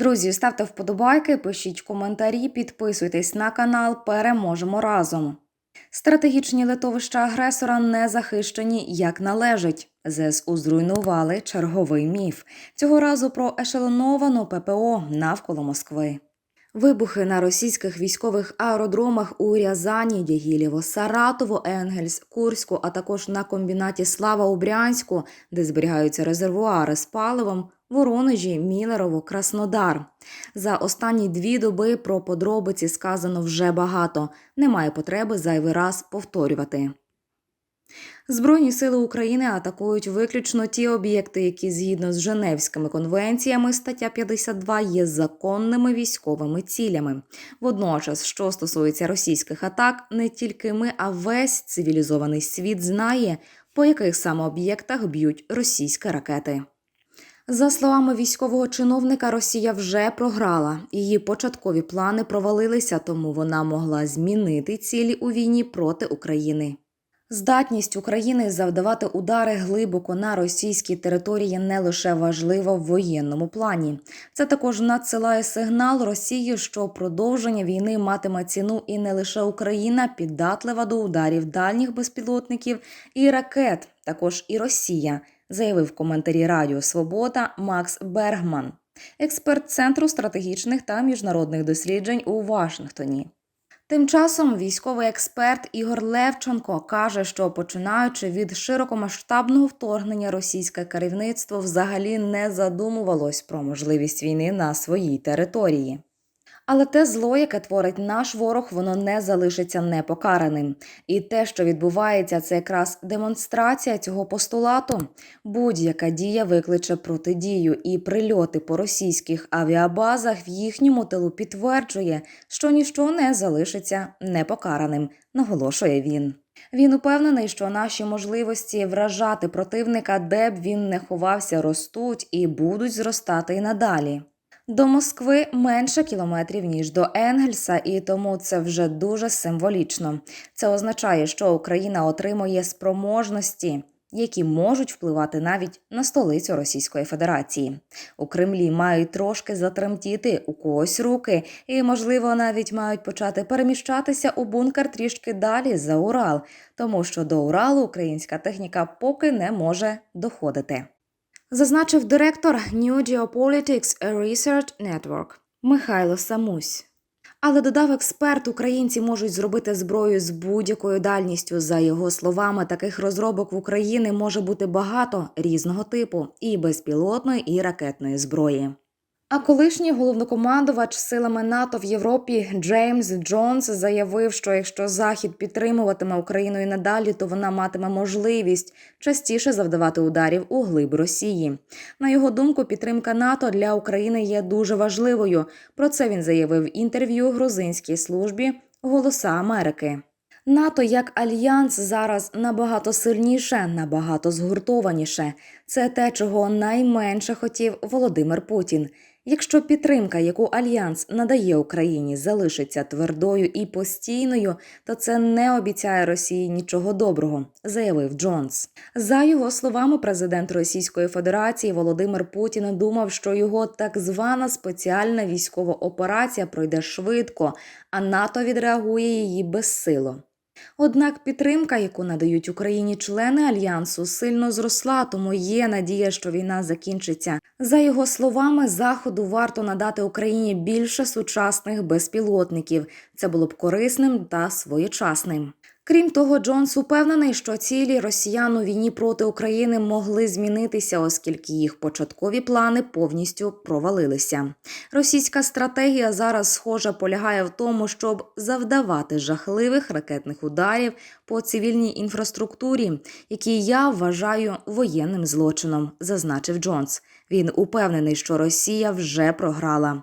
Друзі, ставте вподобайки, пишіть коментарі, підписуйтесь на канал. Переможемо разом. Стратегічні литовища агресора не захищені як належить. ЗСУ зруйнували черговий міф. Цього разу про ешелоновану ППО навколо Москви. Вибухи на російських військових аеродромах у Рязані, Дягілєво, Саратово, Енгельс, Курську, а також на комбінаті Слава у Брянську, де зберігаються резервуари з паливом, Воронежі, Мілерово, Краснодар. За останні дві доби про подробиці сказано вже багато. Немає потреби зайвий раз повторювати. Збройні сили України атакують виключно ті об'єкти, які згідно з Женевськими конвенціями стаття 52 є законними військовими цілями. Водночас, що стосується російських атак, не тільки ми, а весь цивілізований світ знає, по яких саме об'єктах б'ють російські ракети. За словами військового чиновника, Росія вже програла. Її початкові плани провалилися, тому вона могла змінити цілі у війні проти України. Здатність України завдавати удари глибоко на російській території не лише важлива в воєнному плані. Це також надсилає сигнал Росії, що продовження війни матиме ціну і не лише Україна піддатлива до ударів дальніх безпілотників і ракет, також і Росія, заявив в коментарі Радіо Свобода Макс Бергман, експерт Центру стратегічних та міжнародних досліджень у Вашингтоні. Тим часом військовий експерт Ігор Левченко каже, що починаючи від широкомасштабного вторгнення, російське керівництво взагалі не задумувалось про можливість війни на своїй території. Але те зло, яке творить наш ворог, воно не залишиться непокараним. І те, що відбувається, це якраз демонстрація цього постулату. Будь-яка дія викличе протидію, і прильоти по російських авіабазах в їхньому тилу підтверджує, що ніщо не залишиться непокараним, наголошує він. Він упевнений, що наші можливості вражати противника, де б він не ховався, ростуть і будуть зростати і надалі. До Москви менше кілометрів ніж до Енгельса, і тому це вже дуже символічно. Це означає, що Україна отримує спроможності, які можуть впливати навіть на столицю Російської Федерації. У Кремлі мають трошки затремтіти у когось руки, і, можливо, навіть мають почати переміщатися у бункер трішки далі за Урал, тому що до Уралу українська техніка поки не може доходити зазначив директор New Geopolitics Research Network Михайло Самусь. Але додав експерт, українці можуть зробити зброю з будь-якою дальністю. За його словами, таких розробок в Україні може бути багато різного типу і безпілотної, і ракетної зброї. А колишній головнокомандувач силами НАТО в Європі Джеймс Джонс заявив, що якщо Захід підтримуватиме Україну і надалі, то вона матиме можливість частіше завдавати ударів у глиб Росії. На його думку, підтримка НАТО для України є дуже важливою. Про це він заявив в інтерв'ю грузинській службі Голоса Америки. НАТО як альянс зараз набагато сильніше, набагато згуртованіше. Це те, чого найменше хотів Володимир Путін. Якщо підтримка, яку альянс надає Україні, залишиться твердою і постійною, то це не обіцяє Росії нічого доброго, заявив Джонс. За його словами, президент Російської Федерації Володимир Путін думав, що його так звана спеціальна військова операція пройде швидко, а НАТО відреагує її безсило. Однак підтримка, яку надають Україні члени альянсу, сильно зросла, тому є надія, що війна закінчиться. За його словами, заходу варто надати Україні більше сучасних безпілотників. Це було б корисним та своєчасним. Крім того, Джонс упевнений, що цілі росіян у війні проти України могли змінитися, оскільки їх початкові плани повністю провалилися. Російська стратегія зараз схожа полягає в тому, щоб завдавати жахливих ракетних ударів по цивільній інфраструктурі, які я вважаю воєнним злочином, зазначив Джонс. Він упевнений, що Росія вже програла.